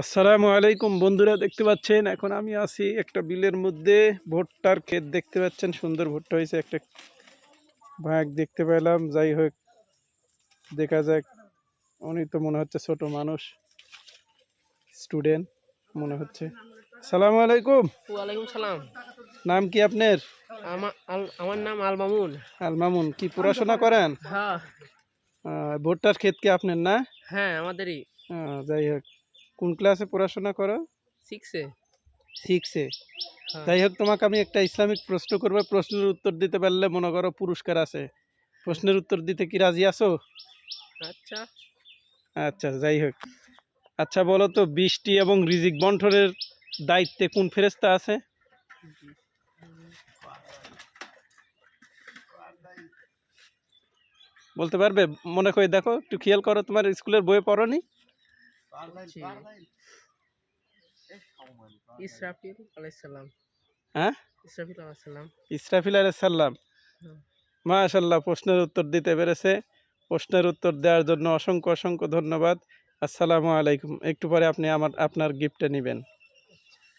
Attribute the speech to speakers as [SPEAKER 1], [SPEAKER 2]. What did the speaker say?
[SPEAKER 1] আসসালামু আলাইকুম বন্ধুরা দেখতে পাচ্ছেন? এখন আমি আছি একটা বিলের মধ্যে। ভুট্টার ক্ষেত দেখতে পাচ্ছেন? সুন্দর ভুট্টা হয়েছে একটা ভাগ দেখতে পেলাম। যাই হোক দেখা যাক। উনি তো মনে হচ্ছে ছোট মানুষ স্টুডেন্ট মনে হচ্ছে। সালামু আলাইকুম।
[SPEAKER 2] ওয়ালাইকুম সালাম।
[SPEAKER 1] নাম কি আপনার?
[SPEAKER 2] আমার নাম আল মামুন
[SPEAKER 1] আল মামুন কি পড়াশোনা করেন?
[SPEAKER 2] হ্যাঁ।
[SPEAKER 1] ভুট্টার ক্ষেত কি আপনার না?
[SPEAKER 2] হ্যাঁ আমাদেরই।
[SPEAKER 1] যাই হোক। কোন ক্লাসে পড়াশোনা করো?
[SPEAKER 2] সিক্সে
[SPEAKER 1] সিক্সে
[SPEAKER 2] হ্যাঁ।
[SPEAKER 1] যাই হোক তোমাকে আমি একটা ইসলামিক প্রশ্ন করব। প্রশ্নের উত্তর দিতে পারলে মনে করো পুরস্কার আছে। প্রশ্নের উত্তর দিতে কি রাজি আছো?
[SPEAKER 2] আচ্ছা।
[SPEAKER 1] আচ্ছা যাই হোক। আচ্ছা বলো তো বৃষ্টি এবং রিজিক বন্টনের দায়িত্বে কোন ফেরেস্তা আছে? বলতে পারবে? মনে করে দেখো একটু খেয়াল করো তোমার স্কুলের বইয়ে পড়নি?
[SPEAKER 2] জি। ইসরাফিল আলাইসাল্লাম।
[SPEAKER 1] হ্যাঁ?
[SPEAKER 2] ইসরাফিল আলাইসাল্লাম।
[SPEAKER 1] ইসরাফিল আলাইসাল্লাম? মাশাল্লাহ প্রশ্নের উত্তর দিতে পেরেছে। প্রশ্নের উত্তর দেওয়ার জন্য অসংখ্য অসংখ্য ধন্যবাদ। আসসালামু আলাইকুম। একটু পরে আপনি আমার আপনার গিফটটা নেবেন।